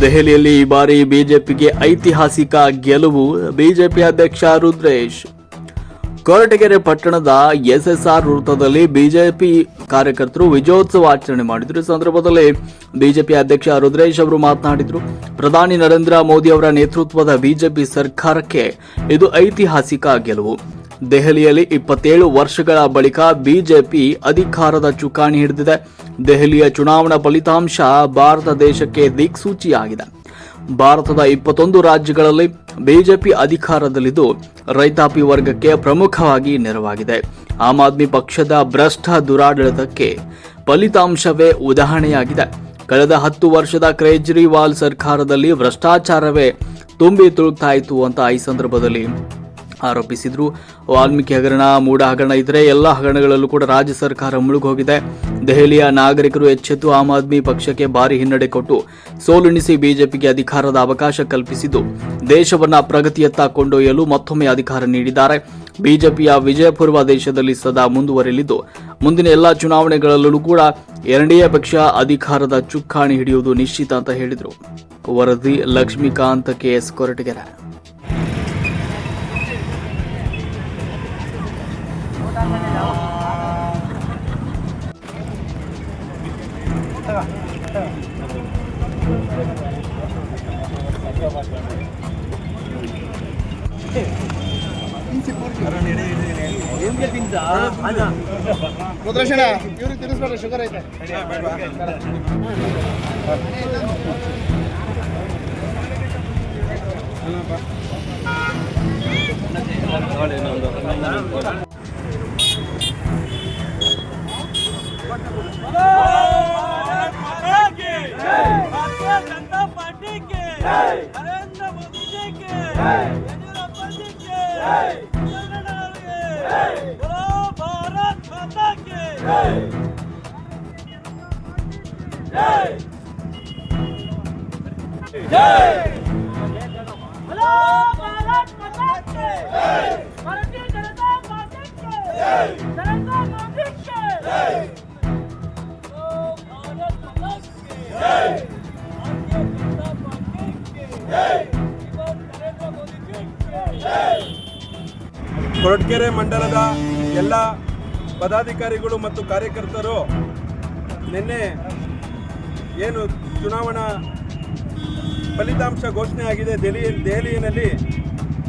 ದೆಹಲಿಯಲ್ಲಿ ಈ ಬಾರಿ ಬಿಜೆಪಿಗೆ ಐತಿಹಾಸಿಕ ಗೆಲುವು. ಬಿಜೆಪಿ ಅಧ್ಯಕ್ಷ ರುದ್ರೇಶ್. ಕೊರಟಗೆರೆ ಪಟ್ಟಣದ ಎಸ್ಎಸ್ಆರ್ ವೃತ್ತದಲ್ಲಿ ಬಿಜೆಪಿ ಕಾರ್ಯಕರ್ತರು ವಿಜಯೋತ್ಸವ ಆಚರಣೆ ಮಾಡಿದ್ರು. ಸಂದರ್ಭದಲ್ಲಿ ಬಿಜೆಪಿ ಅಧ್ಯಕ್ಷ ರುದ್ರೇಶ್ ಅವರು ಮಾತನಾಡಿದರು. ಪ್ರಧಾನಿ ನರೇಂದ್ರ ಮೋದಿ ಅವರ ನೇತೃತ್ವದ ಬಿಜೆಪಿ ಸರ್ಕಾರಕ್ಕೆ ಇದು ಐತಿಹಾಸಿಕ ಗೆಲುವು. ದೆಹಲಿಯಲ್ಲಿ ಇಪ್ಪತ್ತೇಳು ವರ್ಷಗಳ ಬಳಿಕ ಬಿಜೆಪಿ ಅಧಿಕಾರದ ಚುಕ್ಕಾಣಿ ಹಿಡಿದಿದೆ. ದೆಹಲಿಯ ಚುನಾವಣಾ ಫಲಿತಾಂಶ ಭಾರತ ದೇಶಕ್ಕೆ ದಿಕ್ಸೂಚಿಯಾಗಿದೆ. ಭಾರತದ ಇಪ್ಪತ್ತೊಂದು ರಾಜ್ಯಗಳಲ್ಲಿ ಬಿಜೆಪಿ ಅಧಿಕಾರದಲ್ಲಿದ್ದು ರೈತಾಪಿ ವರ್ಗಕ್ಕೆ ಪ್ರಮುಖವಾಗಿ ನೆರವಾಗಿದೆ. ಆಮ್ ಆದ್ಮಿ ಪಕ್ಷದ ಭ್ರಷ್ಟ ದುರಾಡಳಿತಕ್ಕೆ ಫಲಿತಾಂಶವೇ ಉದಾಹರಣೆಯಾಗಿದೆ. ಕಳೆದ ಹತ್ತು ವರ್ಷದ ಕೇಜ್ರಿವಾಲ್ ಸರ್ಕಾರದಲ್ಲಿ ಭ್ರಷ್ಟಾಚಾರವೇ ತುಂಬಿ ತುಳುಕ್ತಾ ಇತ್ತು ಅಂತ ಈ ಸಂದರ್ಭದಲ್ಲಿ ಆರೋಪಿಸಿದ್ರು. ವಾಲ್ಮೀಕಿ ಹಗರಣ ಮೂಡ ಹಗರಣ ಇದ್ರೆ ಎಲ್ಲ ಹಗರಣಗಳಲ್ಲೂ ಕೂಡ ರಾಜ್ಯ ಸರ್ಕಾರ ಮುಳುಗೋಗಿದೆ. ದೆಹಲಿಯ ನಾಗರಿಕರು ಎಚ್ಚೆತ್ತು ಆಮ್ ಆದ್ಮಿ ಪಕ್ಷಕ್ಕೆ ಭಾರಿ ಹಿನ್ನಡೆ ಕೊಟ್ಟು ಸೋಲುಣಿಸಿ ಬಿಜೆಪಿಗೆ ಅಧಿಕಾರದ ಅವಕಾಶ ಕಲ್ಪಿಸಿದ್ದು. ದೇಶವನ್ನ ಪ್ರಗತಿಯತ್ತ ಕೊಂಡೊಯ್ಯಲು ಮತ್ತೊಮ್ಮೆ ಅಧಿಕಾರ ನೀಡಿದ್ದಾರೆ. ಬಿಜೆಪಿಯ ವಿಜಯಪೂರ್ವ ದೇಶದಲ್ಲಿ ಸದಾ ಮುಂದುವರಿಯಲಿದ್ದು ಮುಂದಿನ ಎಲ್ಲ ಚುನಾವಣೆಗಳಲ್ಲೂ ಕೂಡ ಎನ್ಡಿಎ ಪಕ್ಷ ಅಧಿಕಾರದ ಚುಕ್ಕಾಣಿ ಹಿಡಿಯುವುದು ನಿಶ್ಚಿತ ಅಂತ ಹೇಳಿದರು. ವರದಿ ಲಕ್ಷ್ಮೀಕಾಂತ್ ಕೆಎಸ್ ಕೊರಟಗೆರೆ. ರುದ್ರೇಶಣ್ಣ ಇವ್ರಿಗೆ ತಿನ್ನಿಸ್ಬೇಡ ಶುಗರ್ ಐತೆ. भारतीय जनता पार्टी के। नरेंद्र मोदी जी के। येडियुरप्पा जी के। के बोलो भारत माता के। बोलो भारत माता के। भारतीय जनता पार्टी के। नरेंद्र मोदी के। ಕೊರಟಗೆರೆ ಮಂಡಲದ ಎಲ್ಲ ಪದಾಧಿಕಾರಿಗಳು ಮತ್ತು ಕಾರ್ಯಕರ್ತರು ನಿನ್ನೆ ಏನು ಚುನಾವಣಾ ಫಲಿತಾಂಶ ಘೋಷಣೆ ಆಗಿದೆ. ದೆಹಲಿ, ದೆಹಲಿಯಲ್ಲಿ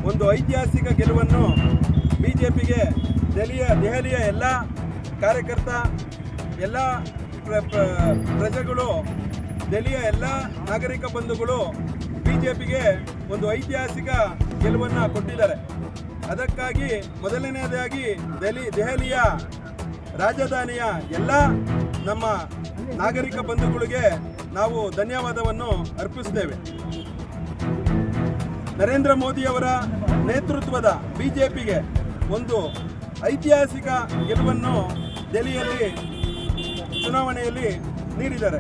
ಒಂದು ಐತಿಹಾಸಿಕ ಗೆಲುವನ್ನು ಬಿ ಜೆ ಪಿಗೆ ದೆಹಲಿಯ ದೆಹಲಿಯ ಎಲ್ಲ ಕಾರ್ಯಕರ್ತ, ಎಲ್ಲ ಪ್ರ- ಪ್ರ- ಪ್ರಜೆಗಳು, ದೆಹಲಿಯ ಎಲ್ಲ ನಾಗರಿಕ ಬಂಧುಗಳು ಬಿ ಜೆ ಪಿಗೆ ಒಂದು ಐತಿಹಾಸಿಕ ಗೆಲುವನ್ನು ಕೊಟ್ಟಿದ್ದಾರೆ. ಅದಕ್ಕಾಗಿ ಮೊದಲನೆಯದಾಗಿ ದೆಹಲಿ, ದೆಹಲಿಯ ರಾಜಧಾನಿಯ ಎಲ್ಲ ನಮ್ಮ ನಾಗರಿಕ ಬಂಧುಗಳಿಗೆ ನಾವು ಧನ್ಯವಾದವನ್ನು ಅರ್ಪಿಸ್ತೇವೆ ನರೇಂದ್ರ ಮೋದಿಯವರ ನೇತೃತ್ವದ ಬಿಜೆಪಿಗೆ ಒಂದು ಐತಿಹಾಸಿಕ ಗೆಲುವನ್ನು ದೆಹಲಿಯಲ್ಲಿ ಚುನಾವಣೆಯಲ್ಲಿ ನೀಡಿದ್ದಾರೆ.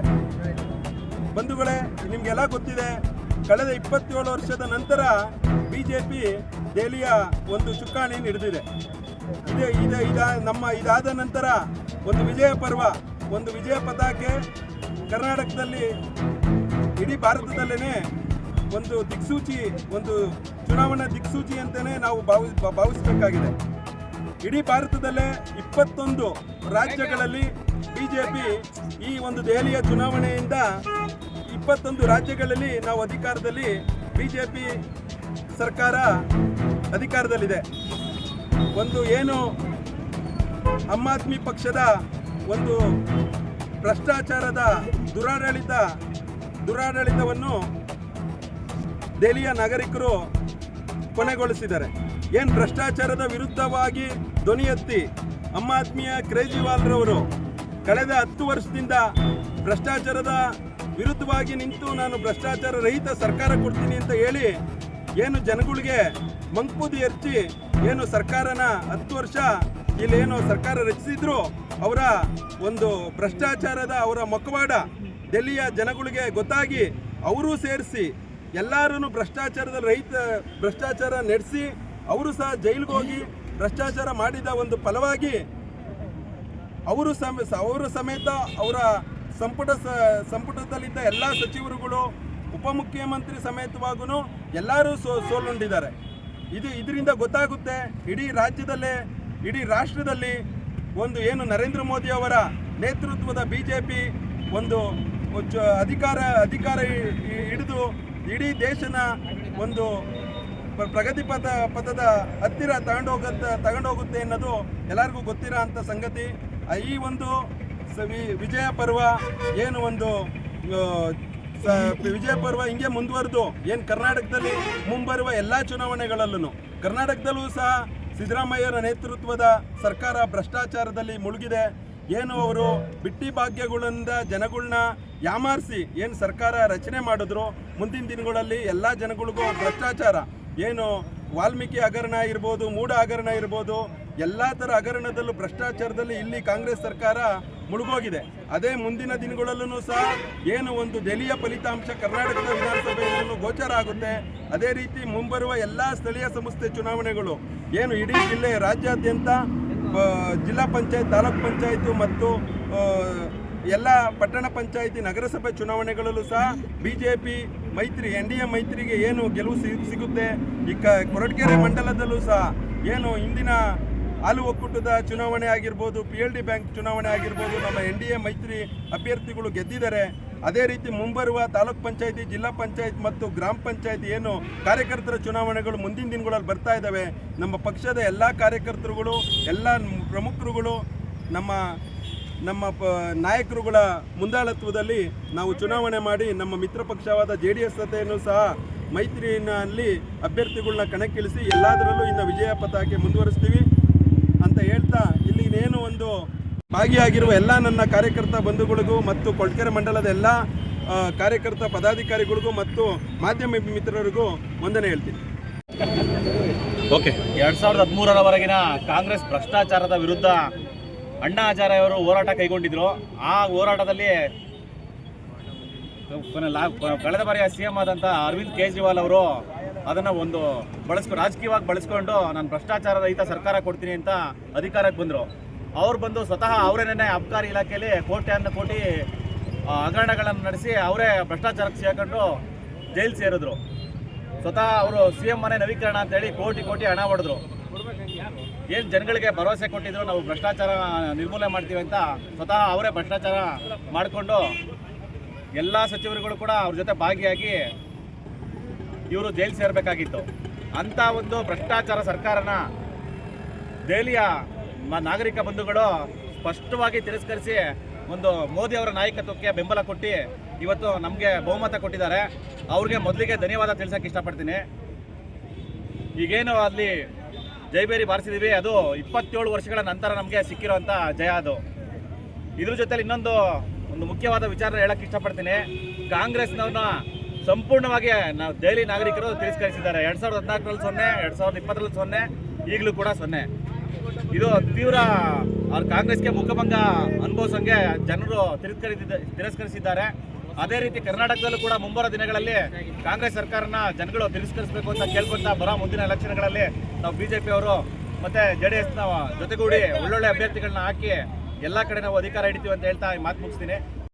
ಬಂಧುಗಳೇ, ನಿಮಗೆಲ್ಲ ಗೊತ್ತಿದೆ, ಕಳೆದ ಇಪ್ಪತ್ತೇಳು ವರ್ಷದ ನಂತರ ಬಿಜೆಪಿ ದೆಹಲಿಯ ಒಂದು ಚುಕ್ಕಾಣಿಯನ್ನು ಹಿಡಿದಿದೆ. ಇದೇ, ಇದೆ, ಇದ, ನಮ್ಮ ಇದಾದ ನಂತರ ಒಂದು ವಿಜಯ ಪರ್ವ, ಒಂದು ವಿಜಯ ಪತಾಕೆ ಕರ್ನಾಟಕದಲ್ಲಿ ಇಡೀ ಭಾರತದಲ್ಲೇ ಒಂದು ದಿಕ್ಸೂಚಿ, ಒಂದು ಚುನಾವಣಾ ದಿಕ್ಸೂಚಿ ಅಂತಲೇ ನಾವು ಭಾವಿ, ಭಾವಿಸಬೇಕಾಗಿದೆ. ಇಡೀ ಭಾರತದಲ್ಲೇ ಇಪ್ಪತ್ತೊಂದು ರಾಜ್ಯಗಳಲ್ಲಿ ಬಿ ಜೆ ಪಿ ಈ ಒಂದು ದೆಹಲಿಯ ಚುನಾವಣೆಯಿಂದ ಇಪ್ಪತ್ತೊಂದು ರಾಜ್ಯಗಳಲ್ಲಿ ನಾವು ಅಧಿಕಾರದಲ್ಲಿ ಬಿಜೆಪಿ ಸರ್ಕಾರ ಅಧಿಕಾರದಲ್ಲಿದೆ. ಒಂದು ಏನು ಆಮ್ ಆದ್ಮಿ ಪಕ್ಷದ ಒಂದು ಭ್ರಷ್ಟಾಚಾರದ ದುರಾಡಳಿತ, ದುರಾಡಳಿತವನ್ನು ದೆಹಲಿಯ ನಾಗರಿಕರು ಕೊನೆಗೊಳಿಸಿದ್ದಾರೆ. ಏನು ಭ್ರಷ್ಟಾಚಾರದ ವಿರುದ್ಧವಾಗಿ ಧ್ವನಿ ಎತ್ತಿ ಆಮ್ ಆದ್ಮಿಯ ಕೇಜ್ರಿವಾಲ್ರವರು ಕಳೆದ ಹತ್ತು ವರ್ಷದಿಂದ ಭ್ರಷ್ಟಾಚಾರದ ವಿರುದ್ಧವಾಗಿ ನಿಂತು ನಾನು ಭ್ರಷ್ಟಾಚಾರ ರಹಿತ ಸರ್ಕಾರ ಕೊಡ್ತೀನಿ ಅಂತ ಹೇಳಿ ಏನು ಜನಗಳಿಗೆ ಮಂಕ್ಬೂದಿ ಎರ್ಚಿ ಏನು ಸರ್ಕಾರನ ಹತ್ತು ವರ್ಷ ಇಲ್ಲೇನು ಸರ್ಕಾರ ರಚಿಸಿದ್ರು, ಅವರ ಒಂದು ಭ್ರಷ್ಟಾಚಾರದ ಅವರ ಮೊಕವಾಡ ಡೆಲ್ಲಿಯ ಜನಗಳಿಗೆ ಗೊತ್ತಾಗಿ ಅವರೂ ಸೇರಿಸಿ ಎಲ್ಲರೂ ಭ್ರಷ್ಟಾಚಾರದ ರೈತ ಭ್ರಷ್ಟಾಚಾರ ನಡೆಸಿ, ಅವರು ಸಹ ಜೈಲಿಗೆ ಹೋಗಿ ಭ್ರಷ್ಟಾಚಾರ ಮಾಡಿದ ಒಂದು ಫಲವಾಗಿ ಅವರು ಸಮ, ಅವರು ಸಮೇತ ಅವರ ಸಂಪುಟ ಸಂಪುಟದಲ್ಲಿದ್ದ ಎಲ್ಲ ಸಚಿವರುಗಳು ಉಪಮುಖ್ಯಮಂತ್ರಿ ಸಮೇತವಾಗೂ ಎಲ್ಲರೂ ಸೋ, ಸೋಲುಂಡಿದ್ದಾರೆ. ಇದು ಇದರಿಂದ ಗೊತ್ತಾಗುತ್ತೆ, ಇಡೀ ರಾಜ್ಯದಲ್ಲೇ, ಇಡೀ ರಾಷ್ಟ್ರದಲ್ಲಿ ಒಂದು ಏನು ನರೇಂದ್ರ ಮೋದಿ ಅವರ ನೇತೃತ್ವದ ಬಿ ಜೆ ಪಿ ಒಂದು ಅಧಿಕಾರ ಅಧಿಕಾರ ಹಿಡಿದು ಇಡೀ ದೇಶನ ಒಂದು ಪ್ರ- ಪ್ರಗತಿ ಪಥ, ಪಥದ ಹತ್ತಿರ ತಗೊಂಡೋಗತ್ತ ತಗೊಂಡೋಗುತ್ತೆ ಅನ್ನೋದು ಎಲ್ಲರಿಗೂ ಗೊತ್ತಿರೋ ಅಂಥ ಸಂಗತಿ. ಈ ಒಂದು ವಿಜಯ ಪರ್ವ ಏನು ಒಂದು ವಿಜಯ ಪರ್ವ ಹಿಂಗೆ ಮುಂದುವರೆದು. ಏನು ಕರ್ನಾಟಕದಲ್ಲಿ ಮುಂಬರುವ ಎಲ್ಲ ಚುನಾವಣೆಗಳಲ್ಲೂ ಕರ್ನಾಟಕದಲ್ಲೂ ಸಹ ಸಿದ್ದರಾಮಯ್ಯರ ನೇತೃತ್ವದ ಸರ್ಕಾರ ಭ್ರಷ್ಟಾಚಾರದಲ್ಲಿ ಮುಳುಗಿದೆ. ಏನು ಅವರು ಬಿಟ್ಟಿ ಭಾಗ್ಯಗಳಿಂದ ಜನಗಳನ್ನ ಯಾಮಾರಿಸಿ ಏನು ಸರ್ಕಾರ ರಚನೆ ಮಾಡಿದ್ರು, ಮುಂದಿನ ದಿನಗಳಲ್ಲಿ ಎಲ್ಲ ಜನಗಳಿಗೂ ಭ್ರಷ್ಟಾಚಾರ. ಏನು ವಾಲ್ಮೀಕಿ ಹಗರಣ ಇರ್ಬೋದು, ಮೂಢ ಹಗರಣ ಇರ್ಬೋದು, ಎಲ್ಲ ಥರ ಹಗರಣದಲ್ಲೂ ಭ್ರಷ್ಟಾಚಾರದಲ್ಲಿ ಇಲ್ಲಿ ಕಾಂಗ್ರೆಸ್ ಸರ್ಕಾರ ಮುಳುಗೋಗಿದೆ. ಅದೇ ಮುಂದಿನ ದಿನಗಳಲ್ಲೂ ಸಹ ಏನು ಒಂದು ದೆಲಿಯ ಫಲಿತಾಂಶ ಕರ್ನಾಟಕದ ವಿಧಾನಸಭೆಯಲ್ಲೂ ಗೋಚರ ಆಗುತ್ತೆ. ಅದೇ ರೀತಿ ಮುಂಬರುವ ಎಲ್ಲ ಸ್ಥಳೀಯ ಸಂಸ್ಥೆ ಚುನಾವಣೆಗಳು, ಏನು ಇಡೀ ಜಿಲ್ಲೆ ರಾಜ್ಯಾದ್ಯಂತ ಜಿಲ್ಲಾ ಪಂಚಾಯತ್, ತಾಲೂಕ್ ಪಂಚಾಯತು ಮತ್ತು ಎಲ್ಲ ಪಟ್ಟಣ ಪಂಚಾಯಿತಿ, ನಗರಸಭೆ ಚುನಾವಣೆಗಳಲ್ಲೂ ಸಹ ಬಿ ಜೆ ಪಿ ಮೈತ್ರಿ, ಎನ್ ಡಿ ಎ ಮೈತ್ರಿಗೆ ಏನು ಗೆಲುವು ಸಿಗುತ್ತೆ. ಈ ಕೊರಟಗೆರೆ ಮಂಡಲದಲ್ಲೂ ಸಹ ಏನು ಇಂದಿನ ಹಾಲು ಒಕ್ಕೂಟದ ಚುನಾವಣೆ ಆಗಿರ್ಬೋದು ಪಿ ಎಲ್ ಡಿ ಬ್ಯಾಂಕ್ ಚುನಾವಣೆ ಆಗಿರ್ಬೋದು, ನಮ್ಮ ಎನ್ ಡಿ ಎ ಮೈತ್ರಿ ಅಭ್ಯರ್ಥಿಗಳು ಗೆದ್ದಿದ್ದಾರೆ. ಅದೇ ರೀತಿ ಮುಂಬರುವ ತಾಲೂಕ್ ಪಂಚಾಯತಿ, ಜಿಲ್ಲಾ ಪಂಚಾಯತ್ ಮತ್ತು ಗ್ರಾಮ ಪಂಚಾಯತ್ ಏನು ಕಾರ್ಯಕರ್ತರ ಚುನಾವಣೆಗಳು ಮುಂದಿನ ದಿನಗಳಲ್ಲಿ ಬರ್ತಾ ಇದ್ದಾವೆ, ನಮ್ಮ ಪಕ್ಷದ ಎಲ್ಲ ಕಾರ್ಯಕರ್ತರುಗಳು, ಎಲ್ಲ ಪ್ರಮುಖರುಗಳು, ನಮ್ಮ ನಮ್ಮ ಪ, ನಾಯಕರುಗಳ ಮುಂದಾಳತ್ವದಲ್ಲಿ ನಾವು ಚುನಾವಣೆ ಮಾಡಿ ನಮ್ಮ ಮಿತ್ರ ಪಕ್ಷವಾದ ಜೆ ಡಿ ಎಸ್ ಜೊತೆಯನ್ನು ಸಹ ಮೈತ್ರಿನಲ್ಲಿ ಅಭ್ಯರ್ಥಿಗಳನ್ನ ಕಣಕ್ಕಿಳಿಸಿ ಎಲ್ಲದರಲ್ಲೂ ಇನ್ನು ವಿಜಯ ಪತಾಕೆ ಮುಂದುವರಿಸ್ತೀವಿ. ಅಂತ ಹೇಳ್ತಾ ಇಲ್ಲಿ ಏನು ಒಂದು ಭಾಗಿಯಾಗಿರುವ ಎಲ್ಲ ನನ್ನ ಕಾರ್ಯಕರ್ತ ಬಂಧುಗಳಿಗೂ ಮತ್ತು ಕೊಳ್ಕೆರೆ ಮಂಡಲದ ಎಲ್ಲ ಕಾರ್ಯಕರ್ತ ಪದಾಧಿಕಾರಿಗಳಿಗೂ ಮತ್ತು ಮಾಧ್ಯಮ ಮಿತ್ರರಿಗೂ ವಂದನೆ ಹೇಳ್ತೀನಿ. ಓಕೆ. ಎರಡ್ ಸಾವಿರದ ಹದಿಮೂರರವರೆಗಿನ ಕಾಂಗ್ರೆಸ್ ಭ್ರಷ್ಟಾಚಾರದ ವಿರುದ್ಧ ಅಣ್ಣಾ ಆಚಾರ್ಯ ಅವರು ಹೋರಾಟ ಕೈಗೊಂಡಿದ್ರು. ಆ ಹೋರಾಟದಲ್ಲಿ ಕಳೆದ ಬಾರಿಯ ಸಿ ಎಂ ಆದಂಥ ಅರವಿಂದ್ ಕೇಜ್ರಿವಾಲ್ ಅವರು ಅದನ್ನು ಒಂದು ಬಳಸ್ಕೊ, ರಾಜಕೀಯವಾಗಿ ಬಳಸ್ಕೊಂಡು ನಾನು ಭ್ರಷ್ಟಾಚಾರ ರಹಿತ ಸರ್ಕಾರ ಕೊಡ್ತೀನಿ ಅಂತ ಅಧಿಕಾರಕ್ಕೆ ಬಂದರು. ಅವ್ರು ಬಂದು ಸ್ವತಃ ಅವರೇನೇ ಅಬ್ಕಾರಿ ಇಲಾಖೆಯಲ್ಲಿ ಕೋಟ್ಯಾನ ಕೋಟಿ ಹಗರಣಗಳನ್ನು ನಡೆಸಿ ಅವರೇ ಭ್ರಷ್ಟಾಚಾರಕ್ಕೆ ಸೇರ್ಕೊಂಡು ಜೈಲು ಸೇರಿದ್ರು. ಸ್ವತಃ ಅವರು ಸಿ ಎಂ ಮನೆ ನವೀಕರಣ ಅಂತೇಳಿ ಕೋಟಿ ಕೋಟಿ ಹಣ ಹೊಡೆದ್ರು. ಏನು ಜನಗಳಿಗೆ ಭರವಸೆ ಕೊಟ್ಟಿದ್ರು ನಾವು ಭ್ರಷ್ಟಾಚಾರ ನಿರ್ಮೂಲನೆ ಮಾಡ್ತೀವಿ ಅಂತ ಸ್ವತಃ ಅವರೇ ಭ್ರಷ್ಟಾಚಾರ ಮಾಡಿಕೊಂಡು ಎಲ್ಲ ಸಚಿವರುಗಳು ಕೂಡ ಅವ್ರ ಜೊತೆ ಭಾಗಿಯಾಗಿ ಇವರು ಜೈಲು ಸೇರಬೇಕಾಗಿತ್ತು. ಅಂಥ ಒಂದು ಭ್ರಷ್ಟಾಚಾರ ಸರ್ಕಾರನ ದೆಹಲಿಯ ನಾಗರಿಕ ಬಂಧುಗಳು ಸ್ಪಷ್ಟವಾಗಿ ತಿರಸ್ಕರಿಸಿ ಒಂದು ಮೋದಿ ಅವರ ನಾಯಕತ್ವಕ್ಕೆ ಬೆಂಬಲ ಕೊಟ್ಟು ಇವತ್ತು ನಮಗೆ ಬಹುಮತ ಕೊಟ್ಟಿದ್ದಾರೆ. ಅವ್ರಿಗೆ ಮೊದಲಿಗೆ ಧನ್ಯವಾದ ತಿಳಿಸೋಕೆ ಇಷ್ಟಪಡ್ತೀನಿ. ಈಗೇನು ಅಲ್ಲಿ ಜೈಬೇರಿ ಬಾರಿಸಿದೀವಿ, ಅದು ಇಪ್ಪತ್ತೇಳು ವರ್ಷಗಳ ನಂತರ ನಮಗೆ ಸಿಕ್ಕಿರೋಂಥ ಜಯ ಅದು. ಇದ್ರ ಜೊತೆಲಿ ಇನ್ನೊಂದು, ಒಂದು ಮುಖ್ಯವಾದ ವಿಚಾರ ಹೇಳಕ್ಕೆ ಇಷ್ಟಪಡ್ತೀನಿ. ಕಾಂಗ್ರೆಸ್ನವ್ರನ್ನ ಸಂಪೂರ್ಣವಾಗಿ ನಾವು ದೆಹಲಿ ನಾಗರಿಕರು ತಿರಸ್ಕರಿಸಿದ್ದಾರೆ. ಎರಡ್ ಸಾವಿರದ ಹದಿನಾಲ್ಕರಲ್ಲಿ ಸೊನ್ನೆ, ಎರಡ್ ಸಾವಿರದ ಇಪ್ಪತ್ತರಲ್ಲಿ ಸೊನ್ನೆ, ಈಗಲೂ ಕೂಡ ಸೊನ್ನೆ. ಇದು ತೀವ್ರ ಅವ್ರ ಕಾಂಗ್ರೆಸ್ಗೆ ಮುಖಭಂಗ ಅನುಭವಿಸಂಗೆ ಜನರು ತಿರಸ್ಕರಿಸಿದ, ತಿರಸ್ಕರಿಸಿದ್ದಾರೆ. ಅದೇ ರೀತಿ ಕರ್ನಾಟಕದಲ್ಲೂ ಕೂಡ ಮುಂಬರುವ ದಿನಗಳಲ್ಲಿ ಕಾಂಗ್ರೆಸ್ ಸರ್ಕಾರನ ಜನಗಳು ತಿರಸ್ಕರಿಸಬೇಕು ಅಂತ ಕೇಳ್ಕೊಂತ ಬರೋ ಮುಂದಿನ ಎಲೆಕ್ಷನ್ಗಳಲ್ಲಿ ನಾವು ಬಿಜೆಪಿ ಅವರು ಮತ್ತೆ ಜೆ ಡಿ ಎಸ್ನ ಜೊತೆಗೂಡಿ ಒಳ್ಳೊಳ್ಳೆ ಅಭ್ಯರ್ಥಿಗಳನ್ನ ಹಾಕಿ ಎಲ್ಲ ಕಡೆ ನಾವು ಅಧಿಕಾರ ಹಿಡಿತೀವಿ ಅಂತ ಹೇಳ್ತಾ ಮಾತು ಮುಗಿಸ್ತೀನಿ.